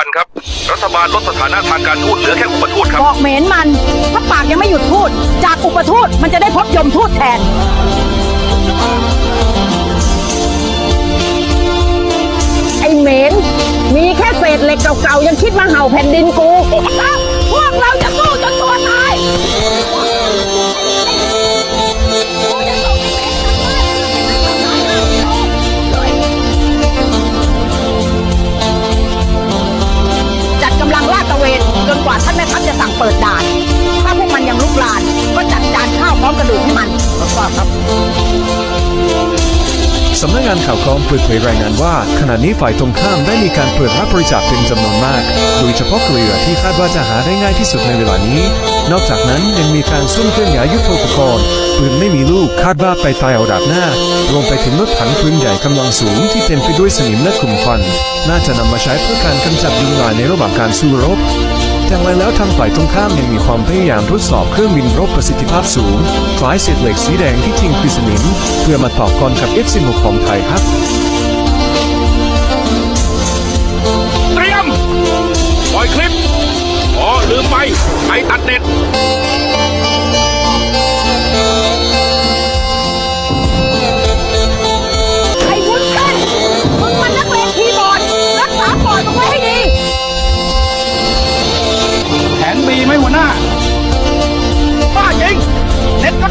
พันธ์ครับ รัฐบาลลดสถานะทางการทูตเหลือแค่อุปทูตครับบอกเหม็นมัน ถ้าปากยังไม่หยุดพูด จากอุปทูตมันจะได้พบยมทูตแทน ไอ้เหม็นมีแค่เศษเหล็กเก่าๆยังคิดมาเห่าแผ่นดินกู ทราบครับสำนักงานข่าวกรองเปิดเผยรายงานว่า ขณะนี้ฝ่ายตรงข้ามได้มีการเปิดรับบริจาคเป็นจำนวนมาก โดยเฉพาะเกลือที่คาดว่าจะหาได้ง่ายที่สุดในเวลานี้ นอกจากนั้นยังมีการซุ่มเครื่องย้ายยุทโธปกรณ์ปืนไม่มีลูกคาดว่าไปตายเอาดาบหน้ารวมไปถึงรถถังปืนใหญ่กำลังสูงที่เต็มไปด้วยสนิมและกลุ่มควัน น่าจะนำมาใช้เพื่อการกำจัดยุงลายในระหว่างการสู้รบ อย่างไรแล้วทางฝ่ายตรงข้ามยังมีความพยายามทดสอบเครื่องบินรบประสิทธิภาพสูงคล้ายเศษเหล็กสีแดงที่ทิ้งคือสนิมเพื่อมาตอบกรกับ F-16 ของไทยครับเตรียมปล่อยคลิปอ๋อลืมไปใช้ตัดเน็ต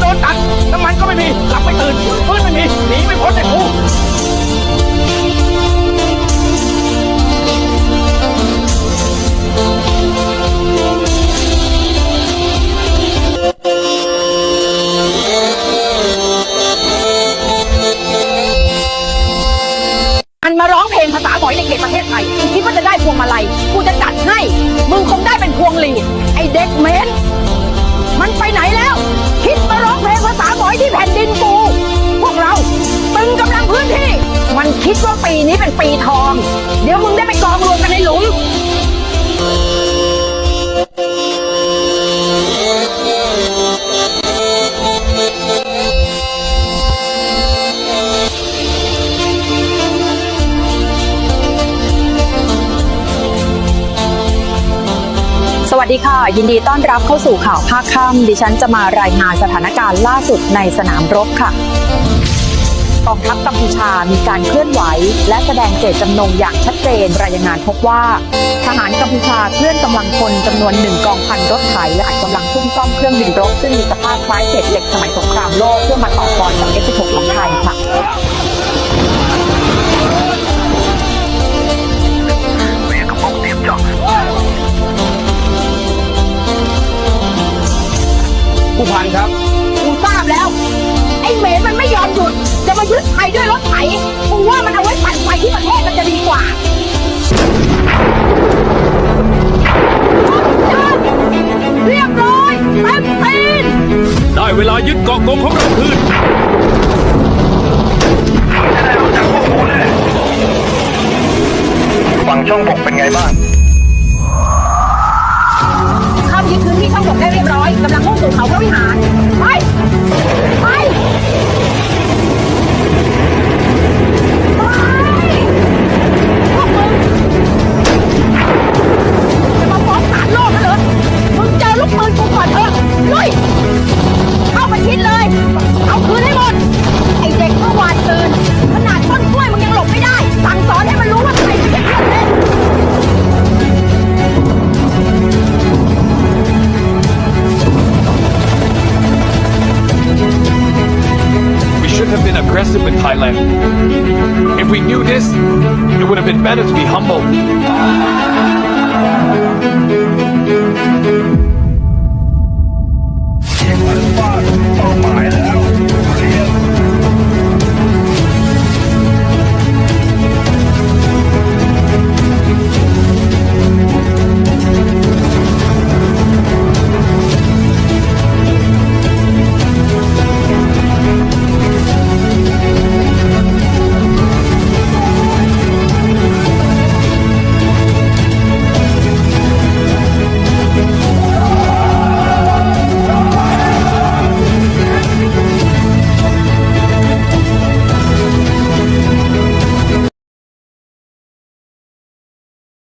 โดนตัด น้ำมันก็ไม่มี หลับไม่ตื่นฟื้นไม่มี หนีไม่พ้นไอ้กูมันมาร้องเพลงภาษาหมอยในเขตประเทศไทยคิดว่าจะได้พวงมาลัย กูจะจัดให้ มึงคงได้เป็นพวงหลีดไอเด็กเมนมันไปไหนแล้ว อยที่แผ่นดินกู พวกเราตึงกำลังพื้นที่ มันคิดว่าปีนี้เป็นปีทอง เดี๋ยวมึงได้ไปกองรวมกันในหลุม วัสดีค่ะ ยินดีต้อนรับเข้าสู่ข่าวภาคค่ำดิฉันจะมารายงานสถานการณ์ล่าสุดในสนามรบค่ะกองทัพกัมพูชามีการเคลื่อนไหว และแสดงเจตจำนงอย่างชัดเจนรายงานพบว่า ทหารกัมพูชาเคลื่อนกำลังพลจำนวนหนึ่งกองพันรถไถและอัดกำลังซุ่มซ่อมเครื่องบินรบซึ่งมีสภาพคล้ายเศษเหล็กสมัยสงครามโลกเพื่อมาต่อกรกับ F-16 ของไทยค่ะ เวลายึดเกาะกงของเราคืนฝั่งช่องบกเป็นไงบ้าง เข้ายึดพื้นที่ช่องบกได้เรียบร้อยกำลังมุ่งสู่เขาพระวิหาร ไปไป Thailand. If we knew this, it would have been better to be humble.